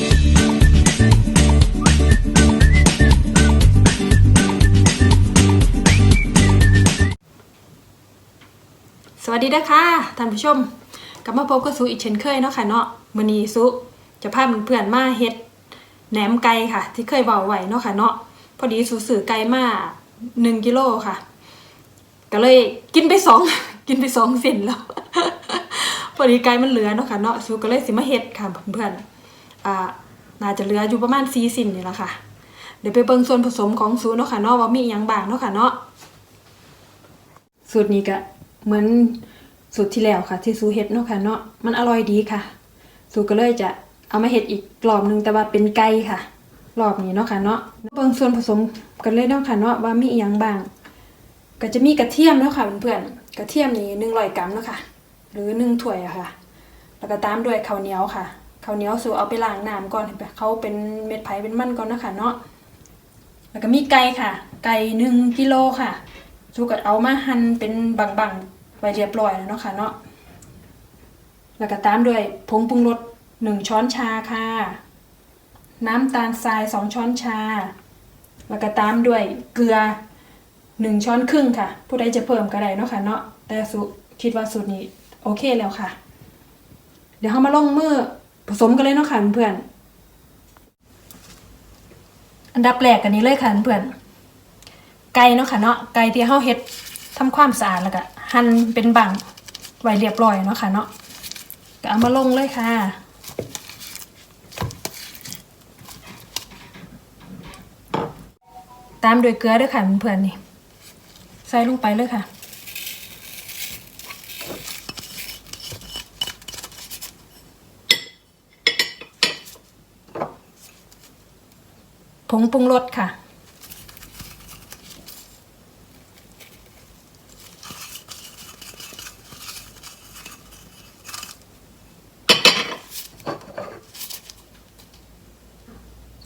สวัสดีนะคะท่านผู้ชมกลับมาพบกับซูอีกเช่นเคยเนาะค่ะเนาะมือนีซูจะพาเพื่อนๆมาเฮ็ดแหนมไก่ค่ะ ที่เคยเว้าไว้เนาะค่ะเนาะพอดีซูซื้อไก่มา1กิโลค่ะ ก็เลยกินไปสองกินไปสองเส้นแล้วพอดีไก่มันเหลือเนาะค่ะเนาะซูก็เลยสิมาเฮ็ดค่ะเพื่อนๆ อ่าน่าจะเหลืออยู่ประมาณ4สิ้นนี่แหละค่ะ เดี๋ยวไปเบิ่งส่วนผสมของซูตรเนาะค่ะเนาะว่ามีอิหยังบางเนาะค่ะเนาะสูตรนี้ก็เหมือนสูตรที่แล้วค่ะ ที่สูเฮ็ดเนาะค่ะเนาะมันอร่อยดีค่ะ สูก็เลยจะเอามาเฮ็ดอีกกรอบหนึงแต่ว่าเป็นไก่ค่ะรอบนี้เนาะค่ะเนาะเบิ่งส่วนผสมกันเลยเนาะค่ะเนาะว่ามีอีหยังบาง ก็จะมีกระเทียมเนาะค่ะเพื่อนๆกระเทียมนี่100กรัมเนาะค่ะ หรือ1ถ้วยอะค่ะ แล้วก็ตามด้วยข้าวเหนียวค่ะ ข้าวเหนียวสูเอาไปล้างน้ำก่อนให้เขาเป็นเม็ดไผ่เป็นมันก่อนนะค่ะเนาะแล้วก็มีไก่ค่ะ ไก่หนึ่งกิโลค่ะจูก็เอามาหั่นเป็นบางๆไว้เรียบร้อยแล้วเนาะค่ะเนาะแล้วก็ตามด้วยผงปรุงรสหนึ่งช้อนชาค่ะ น้ำตาลทรายสองช้อนชา แล้วก็ตามด้วยเกลือหนึ่งช้อนครึ่งค่ะ ผู้ใดจะเพิ่มก็ได้เนาะค่ะเนาะแต่สุคิดว่าสูตรนี้โอเคแล้วค่ะ เดี๋ยวเรามาลงมือ ผสมกันเลยเนาะค่ะเพื่อนอันดับแรกกันนี้เลยค่ะเพื่อนไก่เนาะค่ะเนาะไก่ที่เฮาเฮ็ดทำความสะอาดแล้วก็หั่นเป็นบังไว้เรียบร้อยเนาะค่ะเนาะก็เอามาลงเลยค่ะ ตามด้วยเกลือด้วยค่ะเพื่อนนี่ใส่ลงไปเลยค่ะ ผงปรุงรสค่ะ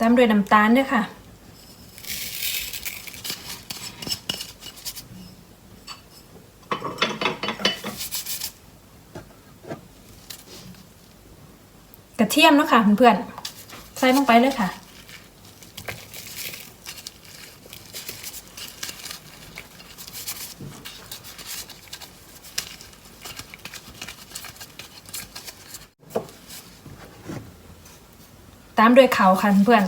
ตามด้วยน้ำตาลด้วยค่ะกระเทียมเนาะค่ะเพื่อนๆใส่ลงไปเลยค่ะ ตามด้วยเขาค่ะเพื่อน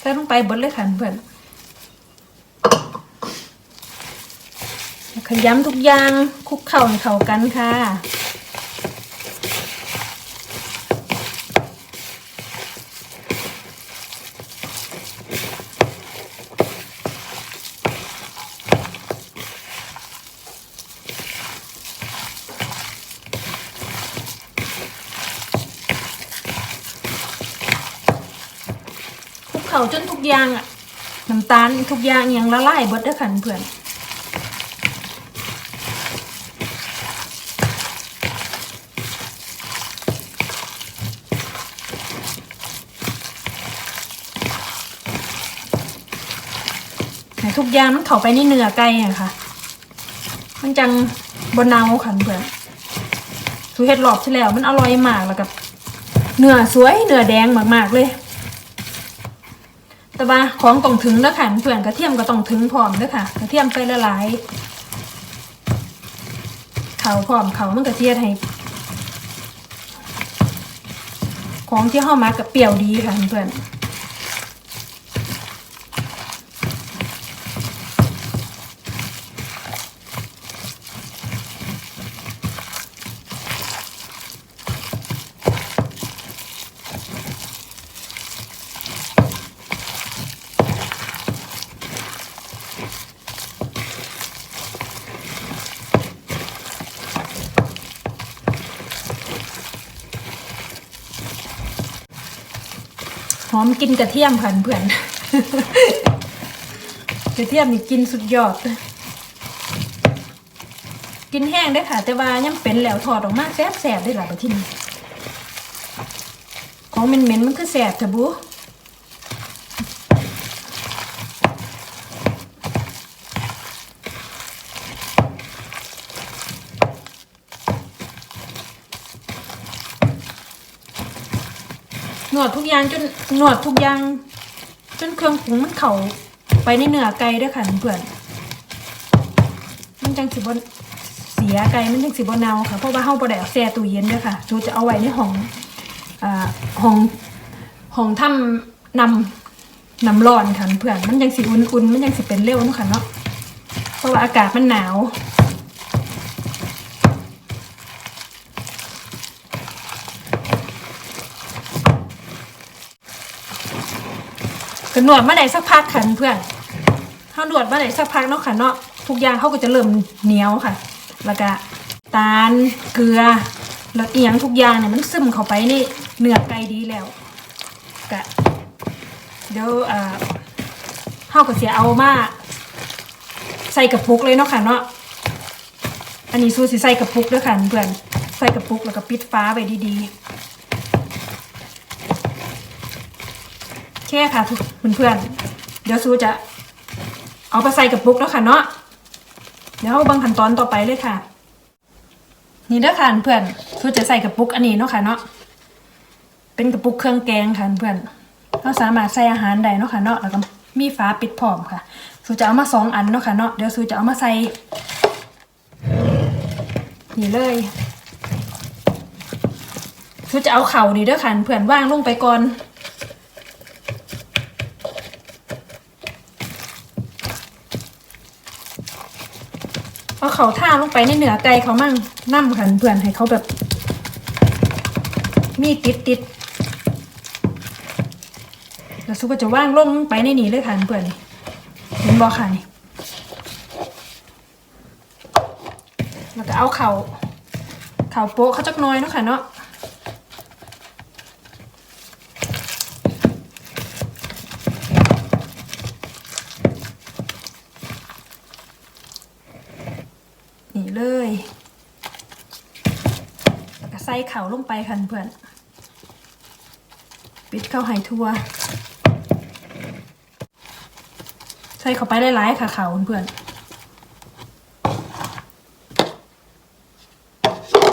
ใส่ลงไปบดเลยค่ะเพื่อนขยำทุกอย่างคลุกเข่าให้เข้ากันค่ะ เขาจนทุกอย่างอะน้ำตาลทุกอย่างย่างละลายเบดเด้อค่ะเพื่อนทุกอย่างมันเข้าไปในเนื้อไก่อะค่ะ มันจังบนเนาค่ะเพื่อนสูเห็ดหลอบที่แล้วมันอร่อยมากแล้วกับเนื้อสวยเนื้อแดงมากๆเลย แต่ว่าของต้องถึงแล้วค่ะเพื่อนกระเทียมก็ต้องถึงพร้อมด้วยค่ะ กระเทียมไปละลายเขาพร้อมเขามันกระเทียมให้ของที่ห่อมากับเปรี้ยวดีค่ะเพื่อน อมกินกระเทียมค่ะเพื่อนกระเทียมนี่กินสุดยอด กินแห้งได้ค่ะ แต่ว่ายังเป็นแล้วถอดออกมาแสบแสบได้หลายประที่นี่ของเหม็นๆมันคือแสบเถอะบุ นวดทุกอย่างจนหนวดทุกอย่างจนเครื่องปรุงมันเข้าไปในเนื้อไก่ด้วยค่ะเพื่อนมันจังสิบนเสียไก่มันจังสิบนเนาค่ะเพราะว่าเฮาบ่ได้เอาแช่ตู้เย็นด้วยค่ะจูจะเอาไว้ในห้องอ่าห้องห้องทำนำนำร้อนค่ะเพื่อนมันยังสิอุ่นๆมันยังสิเป็นเร็วเนาะค่ะเนาะเพราะว่าอากาศมันหนาว ก็นวดมาได้สักพักค่ะเพื่อนถ้านวดมาได้สักพักเนาะค่ะเนาะทุกอย่างเขาก็จะเริ่มเหนียวค่ะ แล้วก็ตาลเกลือแล้วอียงทุกอย่างเนี่ยมันซึมเข้าไปในเนื้อไก่ดีแล้วก็เดี๋ยวอ่าเขาก็เสียเอามาใส่กระปุกเลยเนาะค่ะเนาะอันนี้ซูสิใส่กระปุกด้วยค่ะเพื่อนใส่กระปุกแล้วก็ปิดฟ้าไว้ดีๆ โอ เคค่ะทุกเพื่อนๆเดี๋ยวซูจะเอาไปใส่กับปุกแล้วค่ะเนาะเดี๋ยวเอาบางขั้นตอนต่อไปเลยค่ะ นี่เด้อค่ะเพื่อนซูจะใส่กับปุกอันนี้เนาะค่ะเนาะเป็นกระปุกเครื่องแกงค่ะเพื่อนเราสามารถใส่อาหารได้เนาะค่ะเนาะแล้วก็มีฝาปิดพร้อมค่ะซูจะเอามาสองอันเนาะค่ะเนาะเดี๋ยวซูจะเอามาใส่นี่เลยซูจะเอาเข่านี่เด้อค่ะเพื่อนว่างลงไปก่อน เอาเขาท่าลงไปในเหนือไก่เขามั่งนั่มขันเพื่อนให้เขาแบบ มีติดติดแล้วซุปก็จะว่างลงไปในนี้เลยค่ะเพื่อนเห็นบอค่ะนี่แล้วก็เอาเขาเขาโป๊ะเขาจักน้อยเนาะค่ะเนาะนี่เลย แล้ว ก็ใส่เข่าลงไปค่ะเพื่อนปิดเข้าให้ทั่วใส่เข้าไปหลายๆค่ะเข่าเพื่อน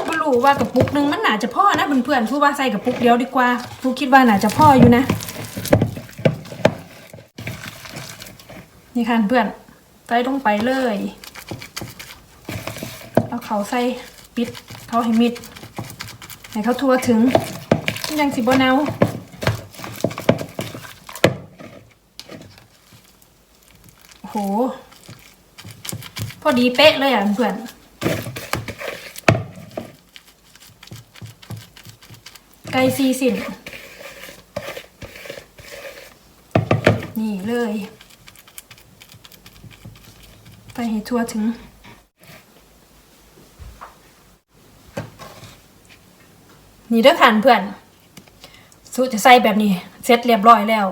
ไม่รู้ว่ากระปุกนึงมันน่าจะพ่อนะเพื่อนๆพูดว่าใส่กระปุกเดียวดีกว่าฟูคิดว่าน่าจะพ่ออยู่นะนี่ค่ะเพื่อนใส่ลงไปเลย เอาเขาใส่ปิดเขาให้มิด ให้เขาทั่วถึง ยังสิบเนาโอ้โห พอดีเป๊ะเลยอะเพื่อนไก่ซีสินนี่เลย ไปให้ทั่วถึง นี่เด้อค่ะเพื่อนสูจะใส่แบบนี้เสร็จเรียบร้อยแล้ว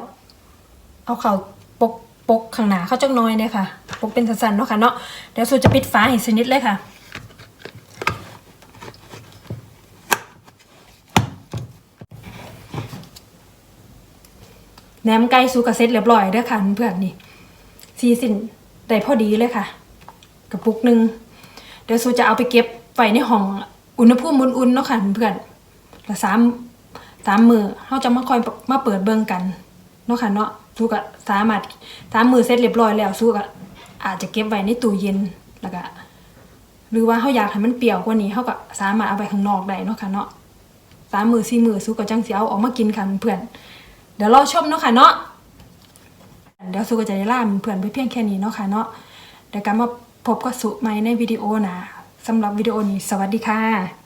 เอาเขาปกปกข้างหน้าเข้าจักหน้อยเนี่ยค่ะ ปกเป็นสันๆเนาะค่ะเนาะเดี๋ยวสูจะปิดฝาให้สนิทเลยค่ะแหนมไก่สูกระเซ็ตเรียบร้อยเด้อค่ะเพื่อนนี่ซีสินได้พอดีเลยค่ะ กระปุกหนึ่งเดี๋ยวสูจะเอาไปเก็บไว้ในห้องอุณหภูมิอุ่นๆเนาะค่ะเพื่อน ล้วสามสามมือเขาจะมาคอยมาเปิดเบิ่งกันเนาะค่ะเนาะสู้ก็สามารถสามมือเสร็จเรียบร้อยแล้วสู้ก็อาจจะเก็บไว้ในตู้เย็นแล้วก็หรือว่าเขาอยากให้มันเปรี้ยวกว่านี้เขาก็สามารถเอาไปข้างนอกได้เนาะค่ะเนาะสามมือสี่มือสู้ก็จังเสิเอาออกมากินค่ะเพื่อนเดี๋ยวรอชมเนาะค่ะเนาะเดี๋ยวสู้ก็จะได้ล่ามเพื่อนไปเพียงแค่นี้เนาะค่ะเนาะเดี๋ยวกลับมาพบกับสุใหม่ในวิดีโอหนะสำหรับวิดีโอนี้สวัสดีค่ะ